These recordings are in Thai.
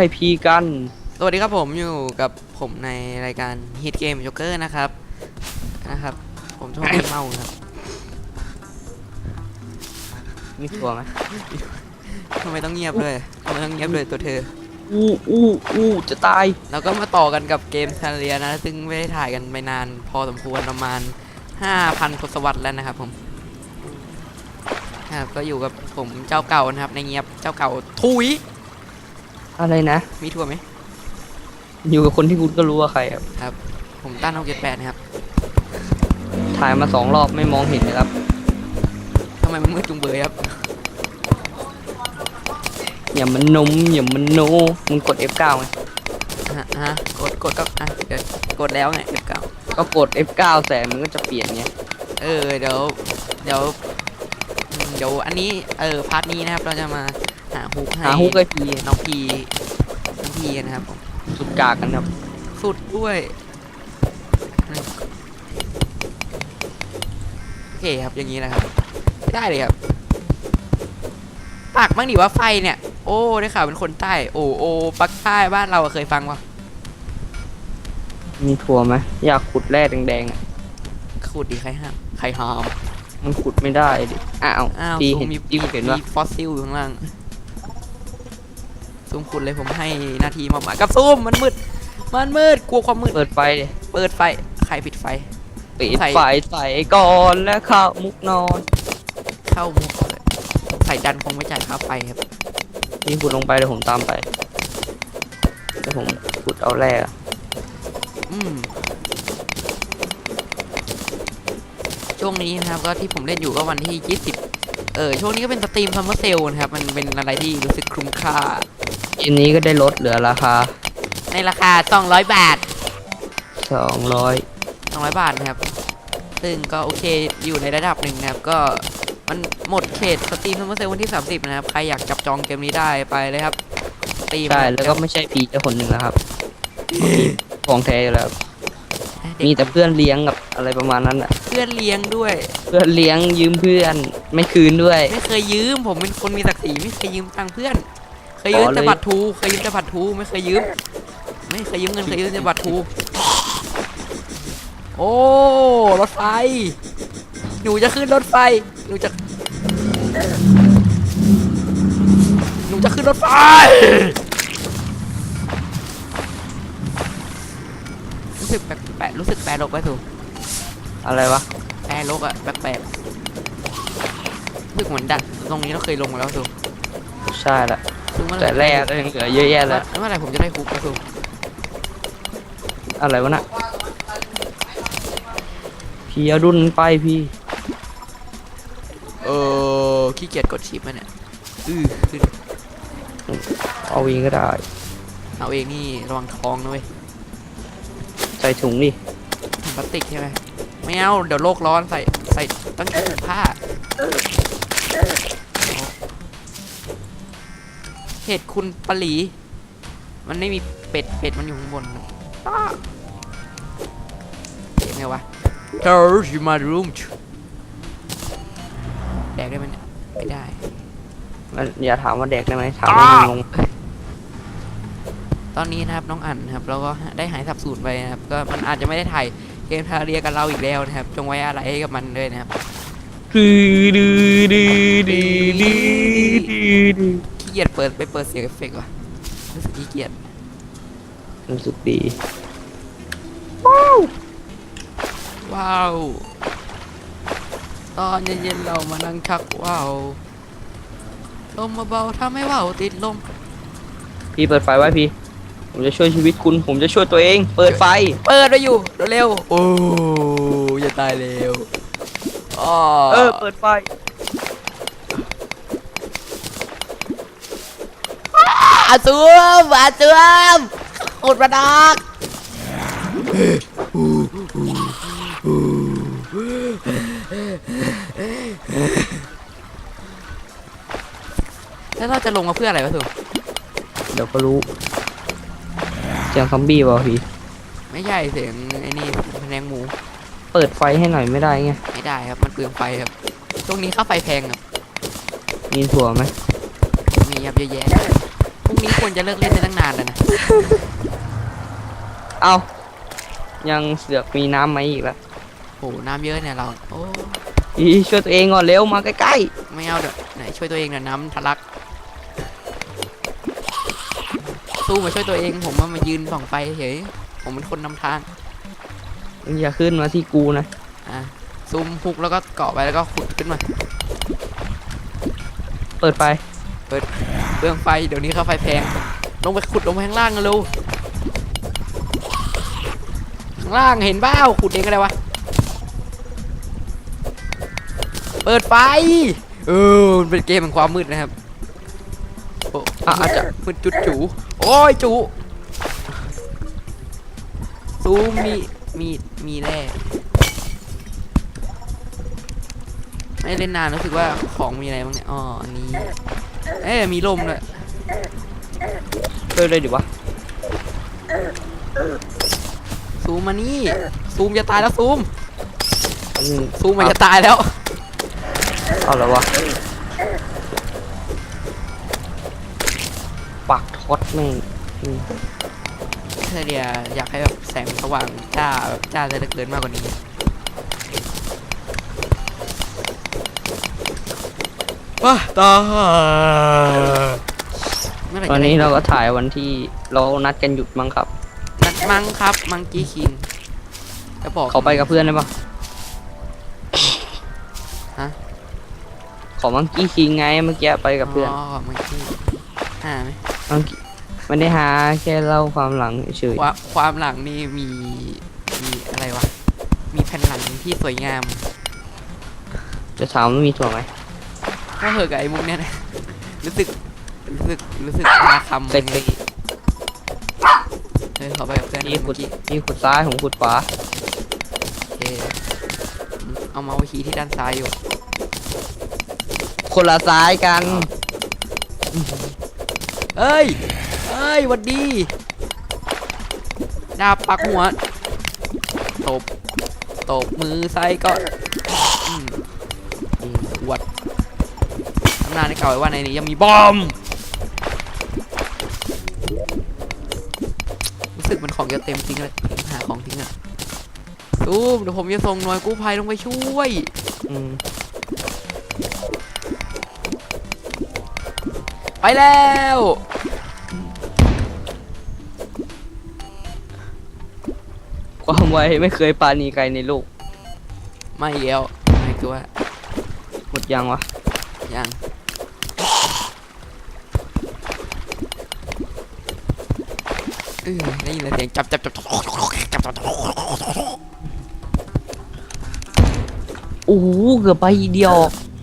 ให้พีกัน สวัสดีครับผมอยู่กับผมในรายการ Hit Game Joker นะครับนะครับ ผมชอบเล่นเมาครับมีตัวไหมทำไมต้องเงียบด้วยทำไมต้องเงียบด้วยตัวเธอ อู้อู้อู้จะตาย แล้วก็มาต่อกันกับเกมทาเรียนะ ซึ่งไม่ได้ถ่ายกันไปนาน พอสมควรประมาณ 5,000ทศวรรษแล้วนะครับผมครับก็อยู่กับผมเจ้าเก่านะครับ ในเงียบเจ้าเก่าทุย อะไรนะ มีทัวร์ไหม อยู่กับคนที่คุณก็รู้ว่าใครครับ ครับ ผมต้านเอาเจ็ดแปดนะครับ ถ่ายมาสองรอบไม่มองเห็นเลยครับทำไมมันมืดจุงเบยครับ อย่ามันนมอย่ามันโนมึงกด F9 ไง ฮะฮะกด กดก็อะเดี๋ยวกดแล้วไงเดี๋ยวเก่าก็กด F9 แสนมันก็จะเปลี่ยนไง เออ เดี๋ยว เดี๋ยวอืมเดี๋ยว อันนี้ เออ พาร์ทนี้นะครับ เราจะมาหา ฮุกให้หาฮุกไอพีน้องพีน้องพีนะครับผมสุดกากกันครับสุดด้วยนี่โอเคครับอย่างนี้นะครับไม่ได้เลยครับปากบ้างดิว่าไฟเนี่ย โอ้ได้ข่าวเป็นคนใต้ โอ้โอ้ปักใต้บ้านเราอะเคยฟังปะมีถั่วไหมอยากขุดแร่แดงๆอะขุดดีใครห้ามใครห้ามมันขุดไม่ได้ดิอ้าวอ้าวพีซูเห็นมมีพีเห็นว่ามีฟอสซิลอยู่ข้างล่าง ซูมขุดเลยผมให้หนาทีมาหมากับซูมมันมืด มันมืดกลัวความมืด เปิดไฟดิเปิดไฟ ใครปิดไฟ ปิดใส่ ไฟใส่ก่อนแล้วเข้ามุกนอนเข้ามุกเลยใส่ดันคงไม่จ่ายค่าไฟครับพี่ขุดลงไปเดี๋ยวผมตามไปเดี๋ยวผมขุดเอาแร่อะอืมช่วงนี้นะครับก็ที่ผมเล่นอยู่ก็วันที่ 20 เออช่วงนี้ก็เป็นสตรีมซัมเมอร์เซลนะครับ มันเป็นอะไรที่รู้สึกคุ้มค่า เกมนี้ก็ได้ลดเหลือราคา ในราคา 200 บาท 200 200 บาทนะครับ ซึ่งก็โอเคอยู่ในระดับหนึ่งนะครับ ก็มันหมดเขตสตรีมซัมเมอร์เซลวันที่ 30 นะครับ ใครอยากจับจองเกมนี้ได้ไปเลยครับสตรีมใช่ แล้วก็ไม่ใช่พีเจ้าคนหนึ่งนะครับของแท้อยู่แล้ว มีแต่เพื่อนเลี้ยงกับอะไรประมาณนั้นอะ เพื่อนเลี้ยงด้วย เพื่อนเลี้ยงยืมเพื่อนไม่คืนด้วย ไม่เคยยืมผมเป็นคนมีศักดิ์ศรีไม่เคยยืมตังค์เพื่อน เคยยืมอ๋อเลยแต่บัตรทูเคยยืมแต่บัตรทูไม่เคยยืมไม่เคยยืมเงินเคยยืมแต่บัตรทูโอ้รถไฟ หนูจะขึ้นรถไฟ หนูจะ หนูจะขึ้นรถไฟ รู้สึกแปลกๆรู้สึกแปลกๆไปถูกอะไรวะ แปรโลกอะแปลกๆรู้สึกเหมือนดันตรงนี้เราเคยลงมาแล้วถูกใช่ละ ซึ่งเมื่อไหแต่ร่แร่ก็ยังเหลือเยอะแยะเมื่แล้อวเมื่อไหร่ผมจะได้คุกนะถูกอะไรวะน่ะพี่เอาดุนไปพี่เออขี้เกียจกดชิปมันเนี่ยอือขึ้นเอาเองก็ได้เอาเองนี่ระวังท้องนะเว้ยใส่ถุงดิถุงพลาสติกใช่ไหมไม่เอาเดี๋ยวโลกร้อนใส่ใส่ตั้งถุงผ้า เหตุคุณปะหลี มันไม่มีเป็ดเป็ดมันอยู่ข้างบนนะอ้าเสียงไงวะ Girls in my room แดกได้ไหมเนี่ยไม่ได้ มันอย่าถามว่าแดกได้ไหมถามว่ามันลงตอนนี้นะครับน้องอั๋นนะครับแล้วก็ได้หายสับสูญไปนะครับ ก็มันอาจจะไม่ได้ถ่ายเกมทาเรียกับเราอีกแล้วนะครับ จงไว้อะไรให้กับมันด้วยนะครับดื้อดื้อดื้อดื้อดื้อดื้อดื้อขี้เกียจเปิดไปเปิดเสียงเอฟเฟกต์ว่ะรู้สึกขี้เกียจรู้สึกดีว้าวตอนเย็นๆเรามานั่งชักว้าวลมเบาๆถ้าไม่ว่าวติดลมพี่เปิดไฟไว้พี่ ผมจะช่วยชีวิตคุณ ผมจะช่วยตัวเอง เปิดไฟ เปิดไปอยู่เร็วๆโอ้อย่าตายเร็วอ๋อเออ เปิดไฟาซูมอาซูมอุดมาดอกแล้วเราจะลงมาเพื่ออะไรวะสุเดี๋ยวก็รู้เสียงซอมบี้เปล่าพี่ไม่ใช่เสียงไอ้นี่แผนงหมูเปิดไฟให้หน่อยไม่ได้ไงไม่ได้ครับมันเปลืองไฟครับช่วงนี้ค่าไฟแพงครับมีถั่วไหมมียับเยอะแยะพรุ่ง นี้ควรจะเลิกเล่นไปตั้งนานแล้วนะเอายังเสือกมีน้ำไหมอีกละโอ้น้ำเยอะเนี่ยเราโอ้อีช่วยตัวเองก่อนเร็วมาใกล้ไม่เอาเดี๋ยวไหนช่วยตัวเองเดี๋ยวน้ำทะลักสู้มาช่วยตัวเองผมว่ามายืนส่องไฟเฉยผมเป็นคนนำทางๆอย่าขึ้นมาที่กูนะอะซูมฮุกแล้วก็เกาะไปแล้วก็ขุดขึ้นมา เปิดไฟ เปลืองไฟเดี๋ยวนี้ค่าไฟแพงลงไปขุดลงไปข้างล่างกันเร็วข้างล่างเห็นบ้าขุดเองก็ได้วะเปิดไฟเออมันเป็นเกมแห่งความมืดนะครับโอ้อาจจะมืดจุดจูโอ้ยจูซูมมีมีมีแร่ไม่เล่นนานรู้สึกว่าของมีอะไรบ้างเนี่ยอ๋ออันนี้ เอ๊ะมีลมด้วยช่วยเลยดิวะ ซูมมานี่ ซูมจะตายแล้วซูมอืมซูมมันจะตายแล้ว เอาแล้ววะ ปักทอดแม่งอืมเธอเดียอยากให้แบบแสงสว่างจ้าแบบจ้าจะเหลือเกินมากกว่านี้ ว้าตาเมื่อไหร่ตอจะนได้นี้เราก็ถ่ายวันที่เรานัดกันหยุดมั้งครับ นัดมังครับ มังกี้คิงจะบอกเขาไปกับเพื่อนได้ปะฮะ ขอมังกี้คิงไงเมื่อกี้ไปกับเพื่อนอ๋อมังกี้อ่าไหมมังกี้ไม่ได้หาแค่เล่าความหลังเฉยว่าความหลังนี่มี มีอะไรวะ มีแผ่นหลังที่สวยงามๆจะถามว่ามีถั่วไหม ก็เหอะกับไอ้มุกเนี่ยนะรู้สึกรู้สึกรู้สึกพาคำเซ็กซี่เออขอไปกับเพื่อนพี่ขุเมื่ดอกี้พี่ขุดซ้ายผมขุดขวาโอเคเอามาไว้ชี้ที่ด้านซ้ายอยู่ คนละซ้ายกันเอ้ยเอ้ยหวัดดีดาบปักหัวตบตบมือใส่ก็ นานในเก่าไว้ว่าในนี้ยังมีบอมรู้สึกมันของจะเต็มจริงเลยหาของทิ้งอะซูมเดี๋ยวผมจะส่งหน่วยกู้ภัยลงไปช่วยอืมไปแล้วความไวไม่เคยปราณีใครในโลกไม่เอวไม่คือว่าหมดยังวะยัง ออได้ยินเสียงจับจับจับจับจับจับโอ้โหเกือบไปเดียว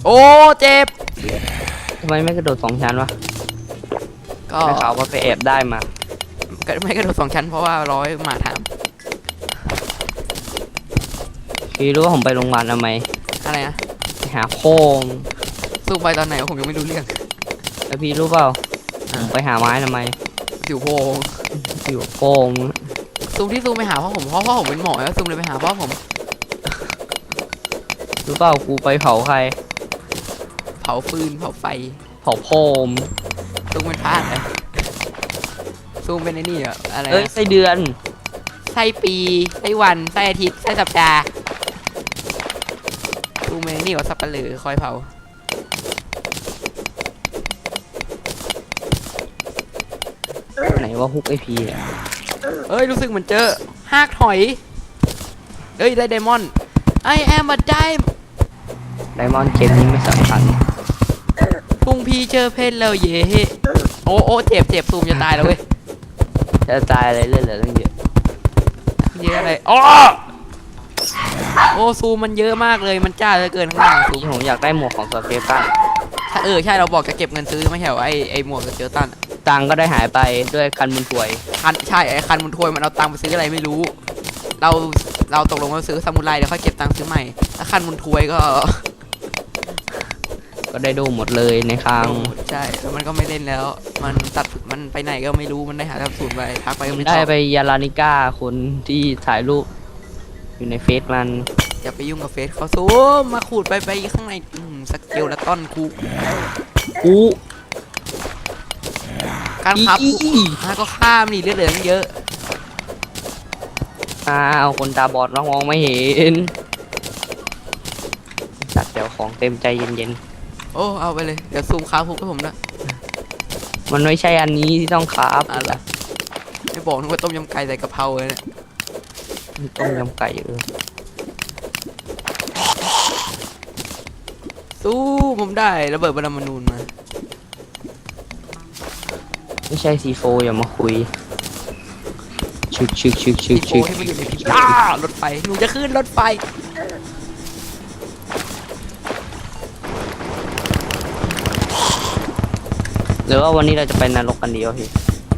โอ้เจ็บทำไมไม่กระโดดสองชั้นวะก็ได้ข่าวว่าไปแอบได้มาก็ไม่กระโดดสองชั้นเพราะว่าร้อยหมาถามพี่รู้ว่าผมไปโรงพยาบาลทำไมอะไรนะไปหาโค้งสู้ไปตอนไหนผมยังไม่รู้เรื่องแล้วพี่รู้เปล่าผมไปหาไม้ทำไมอยู่โพง อยู่โค้งซูมที่ซูมไปหาพ่อผมเพราะพ่อผมเป็นหมอแล้วซูมเลยไปหาพ่อผมรู้เปล่ากูไปเผาใคร เผาฟืนเผาไฟเผาโพมซูมเป็นพลาดเลยซูมเป็นไอ้นี่อะอะไรเอ้ยนะไส้เดือนไส้ปีไส้วันไส้อาทิตย์ไส้สัปดาห์ซูมเป็นไอ้นี่กับสับปะเหลือคอยเผา ไหน ว่าฮุกไอพีเนี่ยเอ้ยรู้สึกเหมือนเจอหากถอยเอ้ยได้ไดมอนด์ I am a dime ไดมอนด์เกมนี้ไม่สำคัญพุ่งพีเจอเพนแล้วเย่โอ้โอ้เจ็บเจ็บซูมจะตายแล้วเว้ยจะตายอะไรเรื่อยๆตั้งเยอะเยอะอะไรอ๋อโอ้ซูมมันเยอะมากเลยมันจ้าเหลือเกินข้างล่างซูมที่ผมอยากได้หมวกของสเตปตันถ้าเออใช่เราบอกจะเก็บเงินซื้อไม่ใช่เหรอไอไอหมวกกับเจอตันอะ ตังค์ก็ได้หายไปด้วยคันมุนถวย คันใช่ไอคันมุนทวยมันเอาตังค์ไปซื้ออะไรไม่รู้ เราเราตกลงว่าซื้อซามูไรเดี๋ยวค่อยเก็บตังค์ซื้อใหม่ถ้าคันมุนทวยก็ ก็ได้ดูหมดเลยในครั้งใช่แล้วมันก็ไม่เล่นแล้ว มันตัดมันไปไหนก็ไม่รู้มันได้หาทับสูนไปทักไปก็ไม่ตได้อบไปยาลานิก้าคนที่ถ่ายรูป อยู่ในเฟซมัน อย่าไปยุ่งกับเฟซเขาซูมมาขูดไปไปข้างในอืมสเกลและต้นคู กู การครับอีอะก็ข้ามนี่เลือดเหลืองเยอะ อ้าวคนตาบอดมองไม่เห็นจัดเดี๋ยวของเต็มใจเย็นโอ้ เอาไปเลย เดี๋ยวซูมค้าพุกให้ผมด้วยๆมันไม่ใช่อันนี้ที่ต้องคราฟอะไรไม่บอกนึกว่าต้มยำไก่ใส่กะเพราเลยเนี่ยต้มยำไก่เออสู้ผมได้ระเบิดบรรมนูนมา ไม่ใช่ซีโฟอย่ามาคุยชึกชึกชึกชึพี่กโฟชึกให้มาอยู่ในพิพิธภัณฑ์รถไฟหนูจะขึ้นรถไฟหรือว่าวันนี้เราจะไปนรกกันดีวะพี่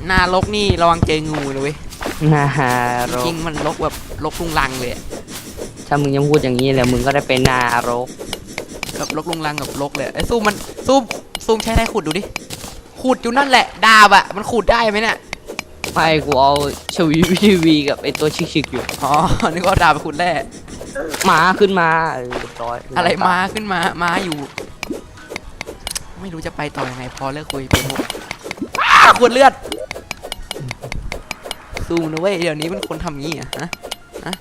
หน้ารกนี่ระวังเจองูเลยเว้ยนาฮารจริกงๆมันรกแบบรกลุงลังเลยอะถ้ามึงยังพูดอย่างนี้แล้วมึงก็ได้เป็นนารกแบบรกลุงลังกับรกเลยไอ้ยซูมมันซูมซูมใช้ได้ขุดดูดิ ขุดอยู่นั่นแหละ ดาบอะมันขุดได้ไหมเนี่ยไม่กูเอาชวีวีวีกับไอตัวชิกๆอยู่ อ๋อนึกว่าดาบไปขุดแร่หมาขึ้นมาเออเรียบร้อยอะไรมาขึ้นมามาอยู่ ไม่รู้จะไปต่อยังไงพอเลิกคุยเป็นมุกอ้าขวดเลือดซูมนะเว้ยเดี๋ยวนี้มันคนทำงี้อะฮะฮะ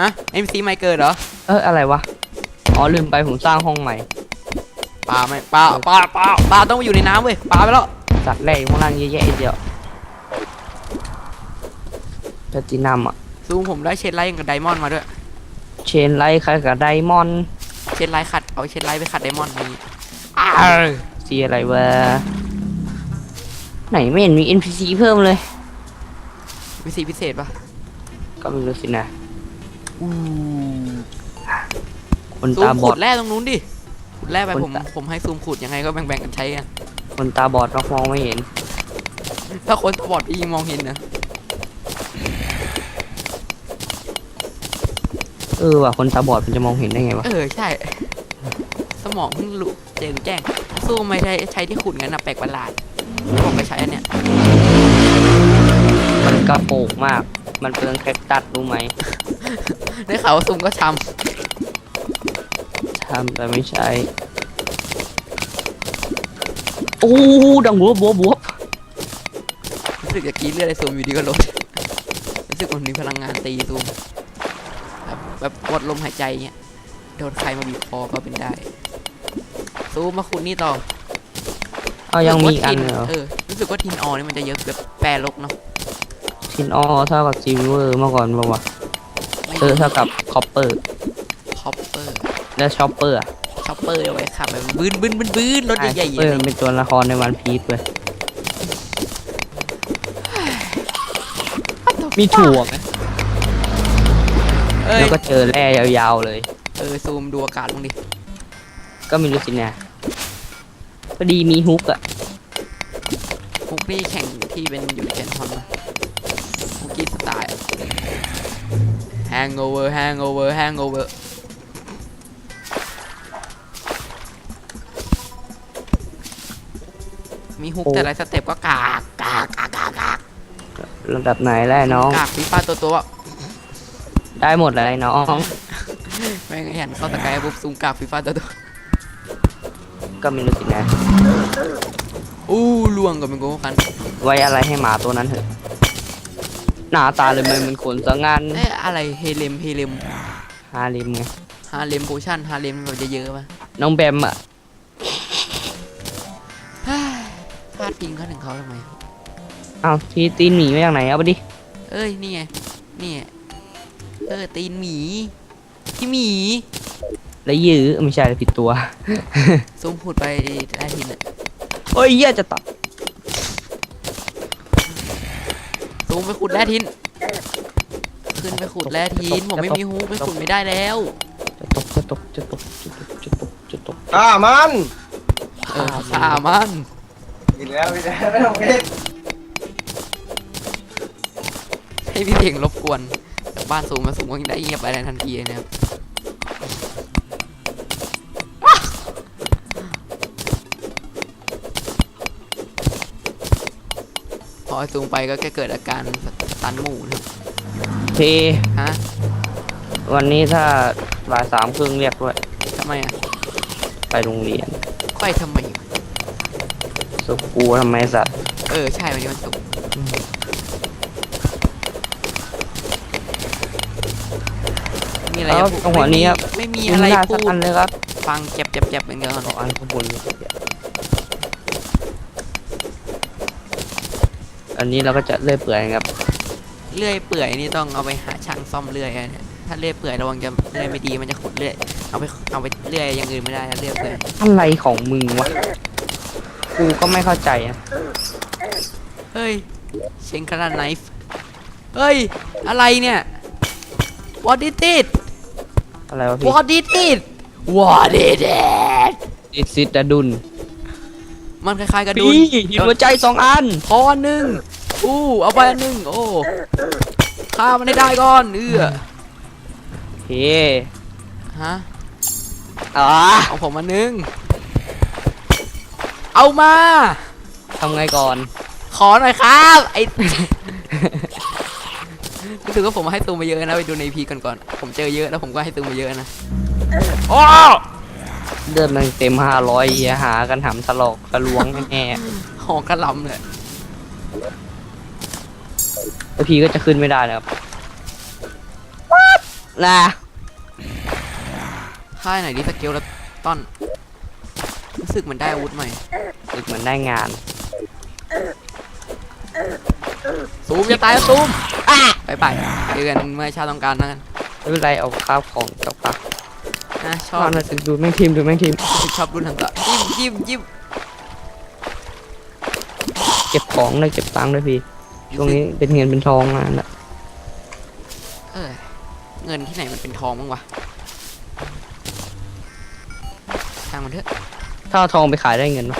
ฮะ MC ไม่เกิดเหรอเอออะไรวะ อ๋อลืมไปผมสร้างห้องใหม่ปลาไม่ปลาปลาปลาปลาต้องไปอยู่ในน้ำเว้ยปลาไปแล้ว สัตว์แรกอยู่ข้างล่างเยอะแยะไอ้เดียวแพลตินัมอะซูมผมได้เชนไลท์กับไดมอนด์มาด้วย เชนไลท์คล้ายกับไดมอนด์เชนไลท์ขัดเอาเชนไลท์ไปขัดไดมอนด์นี้สีอะไรวะไหนไม่เห็นมี NPC เพิ่มเลย วิธีพิเศษปะก็ไม่รู้สินะอู้คนซูตามบขุอดดแร่ตรงนู้นดิขุด แร่ไปคนผมตาผมให้ซูมขุดยังไงก็แบ่งๆกันใช้กันคนตาบอดมามองไม่เห็น ถ้าคนตาบอดพี่ยิงมองเห็นนะเออว่ะคนตาบอดมันจะมองเห็นได้ไงวะเออใช่ สมองเพิ่งรู้เจนแจ้ง สู้ไม่ใช้ใช้ที่ขุดงั้นนะแปลกประหลาดผมไปใช้อันเนี้ยมันกระโปงมาก มันเปลืองแคคตัสรู้ไหมได้ข่าวว่าซูมก็ช้ ทำแต่ไม่ใช่โอ้ดังบัวบัวบัวำรู้สึกจะกรีดเลือดไอ้ซูมอยู่ดีก็ลดรู้สึกมันมีพลังงานตีซูมแบบแบบกดลมหายใจเงี้ยโดนใครมาบีบคอก็เป็นได้ ซูมมาขุดนี่ต่อเอายังมีอีกอันรู้สึเหรอว่าทิเออรู้สึกว่าทินออนี่มันจะเยอะแบบแปรลกเนาะทินออเท่ากับซิลเวอร์เมื่อก่อนบอกว่าเออเท่ากับคอปเปอร์คอปเปอร์ แล้วชอปเปอร์อะชอปเปอร์เอาไว้ขับแบบบื้นบื้นบื้นบื้นรถใหญ่ๆเออเลยมันเป็นตัวละครในวันพีซเลยมีถั่วไหมเอ้ยแล้วก็เจอแร่ยาวๆเลย เออซูมดูอากาศบ้างดิก็ไม่รู้สินะพอดีมีฮุกอะคุกนี่แข่งที่เป็นอยู่ในเจนฮอนนะคุกกี้สไตล์ hangover hangover hangover มีฮุกแต่ละสเต็ปก็กากกากกากกากกากระดับไหนแล้วไอ้น้อง กากฟีฟ้าตัวตัวอะได้หมดเลยไอ้น้องไม่งนเห็นเข้าสกายปุ๊บซูมกากฟีฟ้าตัวตัวก็ไม่รู้สินะ อู้ล่วงกับเป็นโกคันไว้อะไรให้หมาตัวนั้นเถอะ หน้าตาเลยมันเป็นขนสะงันเอ้ยอะไรเฮเลมเฮเลมฮาริมไงฮาเลมโพชั่นฮาเลมแบบจะเยอะๆป่ะน้องแบมอะ พลาดพิงเขาถึงเขาทำไม เอาทีตีนหมีมาจากไหนเอาไปดิเอ้ย นี่ไง นี่ไงเออ ตีนหมี พี่หมีแล้วยื้อไม่ใช่ผิดตัวซูมพูดไปได้ทีน่ะโอ้ยเหี้ยจะตัดซูมไปขุดแร่ทิน ขึ้นไปขุดแร่ทิน ผมไม่มีฮูปไปขุดไม่ได้แล้ว จะตกจะตกจะตกจะตกจะตกจะตกอ่ามัน เออฆ่ามันอีก แล้วอีกแล้วไม่ต้องคิดให้พี่เพียงรบกวนจากบ้านซูมมาซูมก็ได้เงียบไปในทันทีเลยนะครับพอซูมไปก็แค่เกิดอาการตันหมู่นะครับเทฮะวันนี้ถ้าบ่ายสามครึ่งเรียกด้วยทำไมอะ ไปโรงเรียนค่อยทำไม สุกูทำไมสัตว์กเออ ใช่วันนี้วันศุกร์มีอะไรแล้วจะพูดตรงหัวนี้ครับไม่มีมีอะไรหน้าพูสักดอันเลยครับฟังเจ็บเจ็บเจ็บอย่างเดียวสองอันข้างบนเลยอันนี้เราก็จะเลื่อยเปื่อยครับ เลื่อยเปื่อยนี่ต้องเอาไปหาช่างซ่อมเลื่อยอะเนี่ยถ้าเลื่อยเปื่อยระวังจะเลื่อยไม่ดีมันจะขุดเลื่อย เอาไปเอาไปเลื่อยอย่างอื่นไม่ได้นะเลื่อยเปื่อยอะไรของมึงวะ กูก็ไม่เข้าใจอะเฮ้ยเชงคาราไนฟ์เฮ้ย อะไรเนี่ย what is it อะไรวะพี่ what is it what is it อิซิดดาดุนมันคล้ายๆกระดุนพี่หินหัวใจสองอัน พออันหนึ่งอู้เอาไปอันหนึ่งโอ้ฆ่ามันให้ได้ก่อนเอื้อโอเคฮะอ่าเอาผมอันหนึ่ง เอามาทำไงก่อน ขอหน่อยครับ ไอ รู้สึกว่าผมให้ตูมมาเยอะนะไปดูในพีก่อนก่อนๆผมเจอเยอะแล้วผมก็ให้ตูมมาเยอะนะโอ้เดินมันเต็มห้าร้อยหากันหำถลอกทะลวงแน่หอกระหลำเลยๆแล้วพี่ก็จะขึ้นไม่ได้นะครับนะค่ายไหนดีสเกลแล้วต้น รู้สึกเหมือนได้อาวุธใหม่รู้สึกเหมือนได้งานซูมจะตายแล้วซูมอะไปไปเจอกันเมื่อชาติต้องการนะกันไม่เป็นไรเอาข้าวของกลับปะนะชชออบบนะดูแม่งทีมดูแม่งทีมชอบรุ่นทำต่อจิ้มจิ้มจิ้มเก็บของเลยเก็บตังค์ด้วยพี่ช่วงนี้เป็นเงินเป็นทองมาแล้วเออเงินที่ไหนมันเป็นทองบ้างวะช่างมันเถอะ ถ้าเอาทองไปขายได้เงินปะ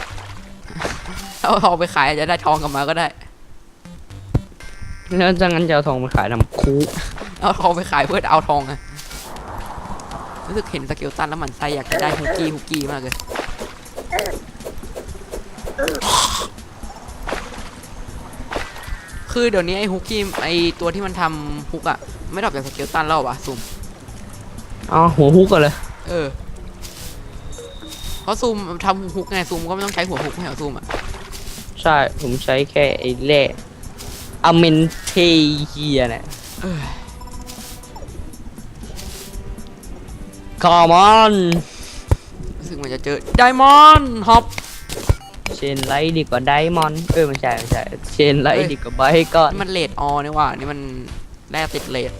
เอาทองไปขายอาจจะได้ทองกลับมาก็ได้ แล้วจะงั้นจะเอาทองไปขายทำคูเอาทองไปขายเพื่อเอาทองอะรู้สึกเห็นสเกลตันแล้วหมันไส้อยากจะได้ฮุกกี้ฮุกกี้มากเลย คือเดี๋ยวนี้ไอ้ฮุกกี้ไอ้ตัวที่มันทำฮุกอะไม่ดรอปจากสเกลตันแล้วเหรอวะซุ่มอ๋อหัวฮุกกันเลย เออ เพราะซูมทำฮุกไงซูมก็ไม่ต้องใช้หัวฮุกไม่เหรอซูมอะใช่ ผมใช้แค่ไอ้แร่อเมนเทเฮียเนี่ยคอมอนรู้สึกเหมันจะเจอไดมอนด์ฮอป เชนไลท์ดีกว่าไดมอนด์เออไม่ใช่ไม่ใช่เชนไลเอ้ท์ยดีกว่าไบก่อนนี่มันเลดออนี่หว่า นี่มันแร่ติดเลด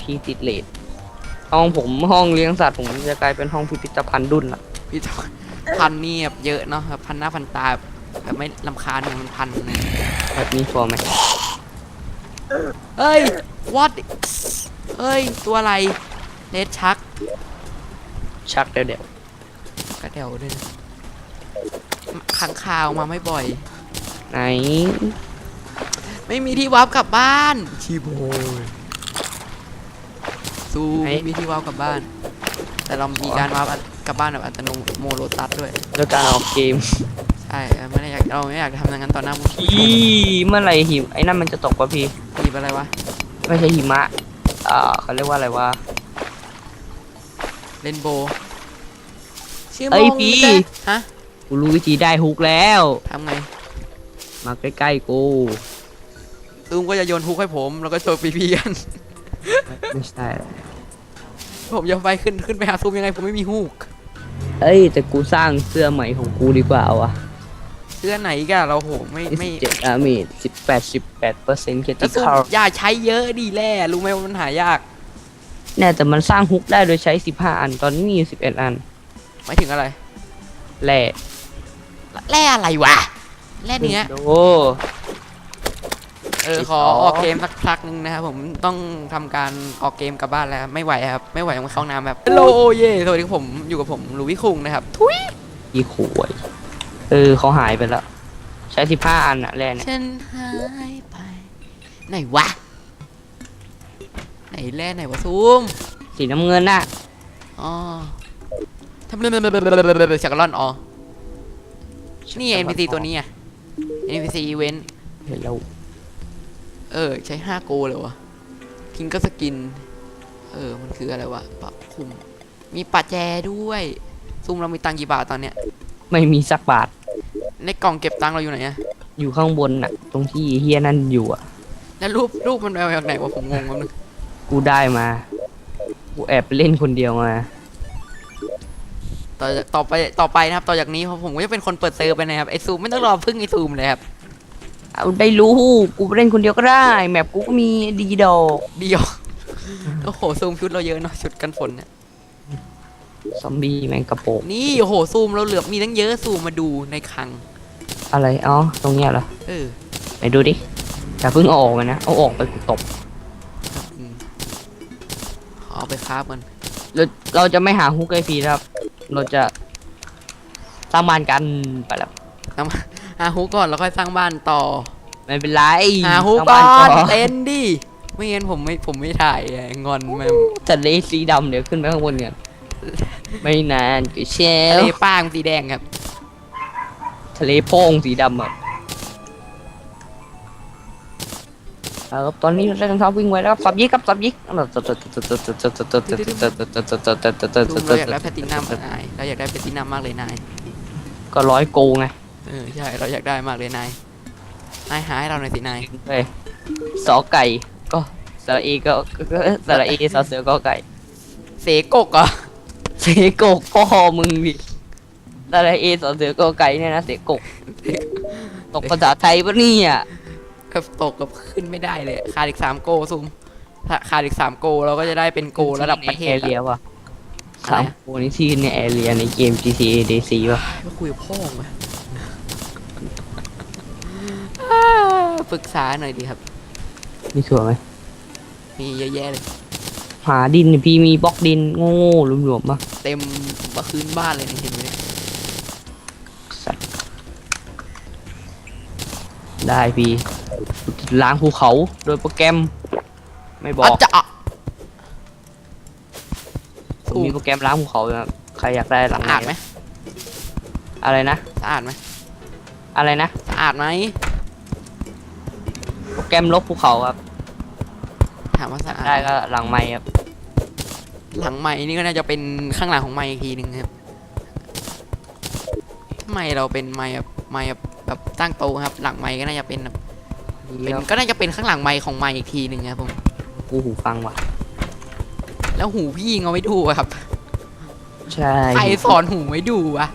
พี่ติดเลดห้องผมห้องเลี้ยงสัตว์ผมจะกลายเป็นห้องพิพิธภัณฑ์ดุนละ พี่จะพันนี่แบบเยอะเนาะแบบพันหน้าพันตาแบบไม่ลำคาญมันพันแบบนี้ชัวร์ไหมเฮ้ย what เฮ้ย ตัวอะไรเลดชัก ชักเดี๋ยวเดี๋ยวกระเดวด้วยนะขังคาวมาไม่บ่อย ไหน ไม่มีที่วาร์ปกลับบ้านชีโบยซูไม่มีที่วาร์ปกลับบ้าน แต่เรามีการวาร์ปกลับบ้านแบบอัตโนโมโลตัสด้วยแล้วการออกเกมใช่ไม่ได้อยากเราไม่อยากทำอย่างนั้นต่อหน้าผู้ชพี่เมื่อไหร่หิมไอ้นั่นมันจะตกวะพี่มมีอะไรวะไม่ใช่หิมะอ่าเขาเรียกว่าอะไรวะเรนโบว์ชื่อเอ้ยมงพี่ไม่ใช่ฮะกูรู้วิธีได้ฮุกแล้วทำไง มาใกล้ๆกูตูมก็จะโยนฮุกให้ผม แล้วก็โจมปีพีกัน ไม่ใช่ ผมจะไปขึ้นขึ้นไปหาซูมยังไงผมไม่มีฮุกเอ้ย แต่กูสร้างเสื้อใหม่ของกูดีกว่าวะเสื้อไหนกันเราโหไม่ไม่เจ็ดอามีสิบแปดสิบแปดเปอร์เซ็นต์เคแล้ติวซูมคอลอย่าใช้เยอะดีแล่รู้ไหมว่ามันหายากแน่แต่มันสร้างฮุกได้โดยใช้สิบห้าอัน ตอนนี้มีอยู่สิบเอ็ดอันหมายถึงอะไรแหละแร่อะไรวะแร่เนื้อโอ้เออสิบขอสองออกเกมสักพักนึงนะครับผมต้องทำการออกเกมกลับบ้านแล้วไม่ไหวครับไม่ไหวต้องไปเข้าห้องน้ำแบบฮัลโหลเย่สวัสดีครับผมอยู่กับผมลูวิคุงนะครับทุยยี่ขวยเออเขาหายไปแล้วใช้สิบห้าอันอะแร่เนี่ยฉันหายไปไหนวะไหนแร่ไหนวะซูมสีน้ำเงินน่ะอ๋อทำเรื่องจากรอนอ๋อนี่ NPC ตัวนี้อะ NPC event เห็นแล้ว เออ ใช้5โกเลยวะพิงก็สกิน เออ มันคืออะไรวะปรับคุม มีปัจแจด้วยซูมเรามีตังค์กี่บาทตอนเนี้ย ไม่มีสักบาท ในกล่องเก็บตังค์เราอยู่ไหนอะอยู่ข้างบนน่ะ ตรงที่เฮียนั่นอยู่อะ แล้วรูปรูปมันไปจากไหนวะผมงงแป๊บนึงกูได้มา กูแอบไปเล่นคนเดียวมา ต่อต่อไปต่อไปนะครับ ต่อจากนี้ผมก็จะเป็นคนเปิดเซิร์ฟไปนะครับไอซูมไม่ต้องรอพึ่งไอซูมเลยครับ เอาได้รู้กูไปเล่นคนเดียวก็ได้ แมปกูก็มีดีดอกเดียว โอ้โหซูมชุดเราเยอะเนาะชุดกันฝนเนี่ยซอมบี้แมงกระโปรงนี่โอ้โหซูมเราเหลือมีตั้งเยอะซูมมาดูในคลัง อะไรอ๋อตรงเนี้ยเหรอเออไหนดูดิอย่าเพิ่งเอาออกมานะเอาออกไปกูตบครับอืมเอาไปคราบมันเราเราจะไม่หาฮุกไอพีนะครับ เราจะสร้างบ้านกันไปแล้วทำ หาฮุกก่อนแล้วค่อยสร้างบ้านต่อไม่เป็นไรหาฮุกสร้างก่บ้าอนก่อนเต้นดิไม่งั้นผมไม่ผมไม่ถ่ายอะงอนแม่งทะเลสีดำเดี๋ยวขึ้นไปข้างบนกันไม่นานก็เชทะลเลป้างสีแดงครับ ทะเลโพ่งสีดำอะเอาครับตอนนี้เราได้รองเท้าวิ่งไว้แล้วครับสับยิกครับสับยิกซูมเราอยากได้แพลตตินัมนายเราอยากได้แพลตตินัมมากเลยนาย ก็ร้อยโกไง เออใช่เราอยากได้มากเลยนายนายหาให้เราหน่อยสินายเฮ้ยสอไก่ก็สระเอก็ก็สระเอสอเสือก็ไก่เสกกเหรอเสกกพ่อมึงดิสระเอสอเสือก็ไก่เนี่ยนะเสกกตกภาษาไทยปะเนี่ยกับตกกับขึ้นไม่ได้เลยขาดอีกสามโกซูมถ้าขาดอีกสามโกเราก็จะได้เป็นโกระดับประเทศแอเรียละว่ะอะไรสามอะโคนนี้ที่ในแอเรียในเกม GTA DC ว่ะมาคุยกับพ่อมา ปรึกษาหน่อยดีครับ มีถั่วไหมมีเยอะแยะเลย หาดินเนี่ยพี่มีบล็อกดินโง่ๆหลวมๆมาเต็มพื้นบ้านเลยนะเห็นไหมเนี่ยสัตว์ได้พี่ล้างภูเขาโดยโปรแกรม ไม่บออะกจะอะ ผมมีโปรแกรมล้างภูเขาอยู่ครับใครอยากได้หลังสะอาดไหมอะไรนะ สะอาดไหมอะไรนะ สะอาดไหม โปรแกรมลบภูเขาครับถามว่าสะอาดได้ก็หลังไม้ครับหลังไม้นี่ก็น่าจะเป็นข้างหลังของไม้อีกทีหนึ่งครับไม้เราเป็นไม้แบบไม้แบบแบบตั้งโตะครับ หลังไม้ก็น่าจะเป็นแบบเป็นก็น่าจะเป็นข้างหลังไม้ของไม้อีกทีหนึ่งครับผม กูหูฟังว่ะ แล้วหูพี่ยิงเอาไว้ดูอะครับ ใช่ใครสอนหูไว้ดูวะ